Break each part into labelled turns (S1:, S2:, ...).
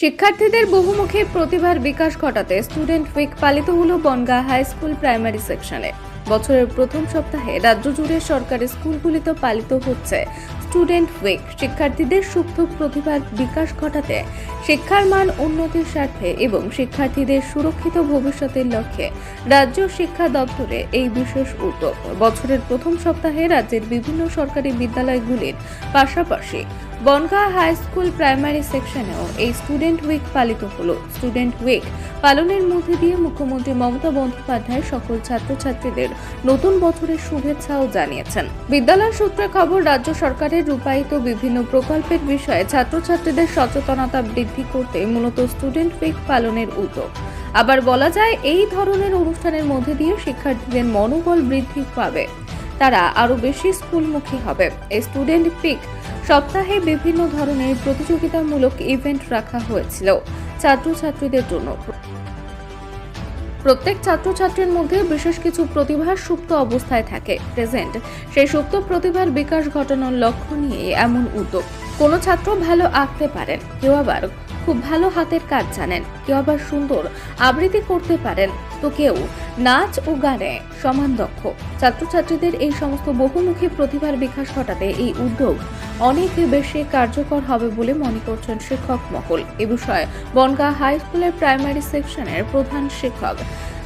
S1: শিক্ষার্থীদের বহুমুখী প্রতিভার বিকাশ ঘটাতে স্টুডেন্ট উইক পালিত হল বনগা হাই স্কুল প্রাইমারি সেকশনে। বছরের প্রথম সপ্তাহে রাজ্য জুড়ে সরকারি স্কুলগুলিতে পালিত হচ্ছে স্টুডেন্ট উইক। শিক্ষার্থীদের সুপ্ত প্রতিভার বিকাশ ঘটাতে শিক্ষার মান উন্নতির স্বার্থে এবং শিক্ষার্থীদের সুরক্ষিত ভবিষ্যতের লক্ষ্যে রাজ্য শিক্ষা দপ্তরে এই বিশেষ উদ্যোগ। বছরের প্রথম সপ্তাহে রাজ্যের বিভিন্ন সরকারি বিদ্যালয়গুলির পাশাপাশি বনগাঁ হাই স্কুল প্রাইমারি সেকশনেও এই স্টুডেন্ট উইক পালিত হলো। স্টুডেন্ট উইক পালনের মধ্যে দিয়ে মুখ্যমন্ত্রী মমতা বন্দ্যোপাধ্যায় সকল ছাত্রছাত্রীদের নতুন বছরের শুভেচ্ছাও জানিয়েছেন। বিদ্যালয় সূত্রে খবর, রাজ্য সরকারের রূপায়িত বিভিন্ন প্রকল্পের বিষয়ে ছাত্রছাত্রীদের সচেতনতা বৃদ্ধি করতে মূলত স্টুডেন্ট উইক পালনের উদ্যোগ। আবার বলা যায়, এই ধরনের অনুষ্ঠানের মধ্যে দিয়ে শিক্ষার্থীদের মনোবল বৃদ্ধি পাবে। তারা আরও বেশি স্কুলমুখী হবে। এই স্টুডেন্ট পিক সপ্তাহে বিভিন্ন ধরনের প্রতিযোগিতামূলক ইভেন্ট রাখা হয়েছিল ছাত্রছাত্রীদের জন্য। প্রত্যেক ছাত্রছাত্রীর মধ্যে বিশেষ কিছু প্রতিভা সুপ্ত অবস্থায় থাকে। প্রেজেন্ট, সেই সুপ্ত প্রতিভার বিকাশ ঘটানোর লক্ষ্য নিয়ে এমন উদ্যোগ। কোনো ছাত্র ভালো আঁকতে পারেন, কেউ আবার খুব ভালো হাতের কাজ জানেন, কেউ আবার সুন্দর আবৃত্তি করতে পারেন, তো কেউ নাচ ও গানে সমান দক্ষ। ছাত্রছাত্রীদের এই সমস্ত বহুমুখী প্রতিভার বিকাশ ঘটাতে এই উদ্যোগ অনেক বেশি কার্যকর হবে বলে মনে করছেন শিক্ষক মহল। এ বিষয়ে বনগাঁ হাই স্কুলের প্রাইমারি সেকশনের প্রধান শিক্ষক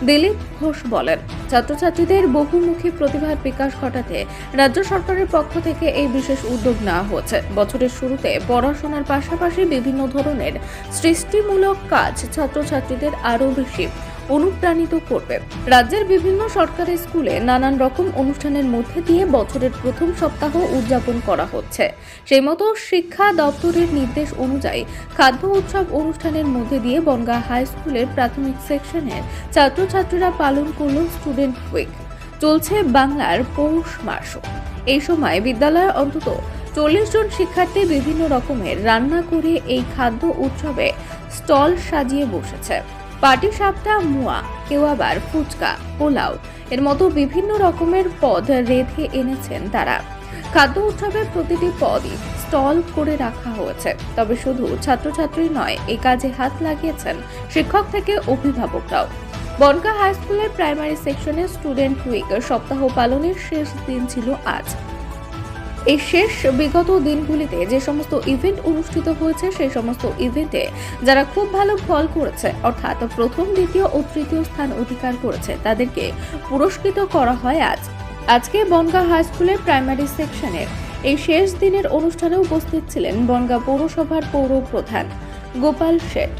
S1: দিলীপ ঘোষ বলেন, ছাত্রছাত্রীদের বহুমুখী প্রতিভার বিকাশ ঘটাতে রাজ্য সরকারের পক্ষ থেকে এই বিশেষ উদ্যোগ নেওয়া হয়েছে। বছরের শুরুতে পড়াশোনার পাশাপাশি বিভিন্ন ধরনের সৃষ্টিমূলক কাজ ছাত্রছাত্রীদের আরও বেশি অনুপ্রাণিত করবে। রাজ্যের বিভিন্ন সরকারি স্কুলে নানান রকম অনুষ্ঠানের মধ্যে দিয়ে বছরের প্রথম সপ্তাহ উদযাপন করা হচ্ছে। সেই মতো শিক্ষা দপ্তরের নির্দেশ অনুযায়ী খাদ্য উৎসব অনুষ্ঠানের মধ্যে দিয়ে বনগাঁ হাই স্কুলের প্রাথমিক সেকশনের ছাত্রছাত্রীরা পালন করল স্টুডেন্ট উইক। চলছে বাংলার পৌষ মাসও এই সময় বিদ্যালয়ে অন্তত চল্লিশ জন শিক্ষার্থী বিভিন্ন রকমের রান্না করে এই খাদ্য উৎসবে স্টল সাজিয়ে বসেছে। পাটি সাপটা মুয়া, কেউ আবার ফুচকা, পোলাও। এর মতো বিভিন্ন রকমের পদ রেধে এনেছেন তারা। খাদ্য উৎসবের প্রতিটি পদই স্টল করে রাখা হয়েছে। তবে শুধু ছাত্রছাত্রী নয় এই কাজে হাত লাগিয়েছেন শিক্ষক থেকে অভিভাবকরাও। বনগা হাই স্কুলের প্রাইমারি সেকশনে স্টুডেন্ট উইক সপ্তাহ পালনের শেষ দিন ছিল আজ। এই শেষ বিগত দিনগুলিতে যে সমস্ত ইভেন্ট অনুষ্ঠিত হয়েছে, সেই সমস্ত ইভেন্টে যারা খুব ভালো ফল করেছে, অর্থাৎ প্রথম, দ্বিতীয় ও তৃতীয় স্থান অধিকার করেছে, তাদেরকে পুরস্কৃত করা হয় আজ। আজকে বনগা হাই স্কুলের প্রাইমারি সেকশনের এই শেষ দিনের অনুষ্ঠানে উপস্থিত ছিলেন বনগা পৌরসভার পৌর প্রধান গোপাল শেঠ,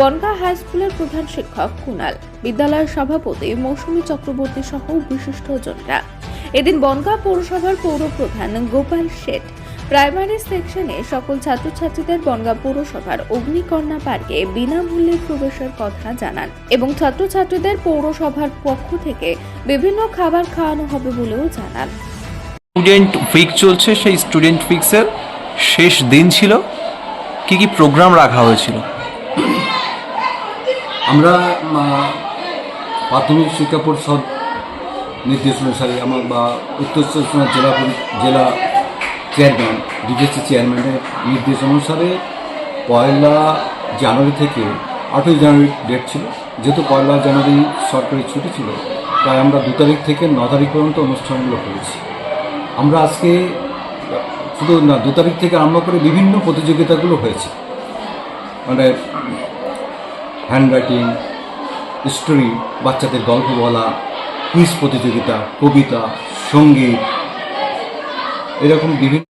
S1: বনগা হাই স্কুলের প্রধান শিক্ষক কুনাল, বিদ্যালয়ের সভাপতি মৌসুমী চক্রবর্তী সহ বিশিষ্টজনরা। এদিন বনগাঁ পৌরসভার পৌর প্রধান গোপাল শেঠ প্রাইমারি সেকশনে সকল ছাত্রছাত্রীদের বনগাঁ পৌরসভার অগ্নিকন্যা পার্কে বিনামূল্যে প্রবেশের কথা জানান এবং ছাত্রছাত্রীদের পৌরসভার পক্ষ থেকে বিভিন্ন খাবার খাওয়ানো হবে বলেও জানান।
S2: স্টুডেন্ট উইক চলছে সেই স্টুডেন্ট উইক্সের শেষ দিন ছিল। কি কি প্রোগ্রাম রাখা হয়েছিল?
S3: আমরা প্রাথমিক শিক্ষা পরিষদ নির্দেশ অনুসারে আমার বা উত্তর চব্বিশ জেলা জেলা চেয়ারম্যান ডিভিসি চেয়ারম্যানের নির্দেশ অনুসারে পয়লা জানুয়ারি থেকে আটই জানুয়ারি ডেট ছিল। যেহেতু পয়লা জানুয়ারি সরকারি ছুটি ছিল, তাই আমরা দু তারিখ থেকে ন তারিখ পর্যন্ত অনুষ্ঠানগুলো করেছি। আমরা আজকে শুধু না, দু তারিখ থেকে আরম্ভ করে বিভিন্ন প্রতিযোগিতাগুলো হয়েছে। মানে হ্যান্ড রাইটিং স্টোরি বাচ্চাদের গল্প বলা কুইজ প্রতিযোগিতা কবিতা সংগীত এরকম বিভিন্ন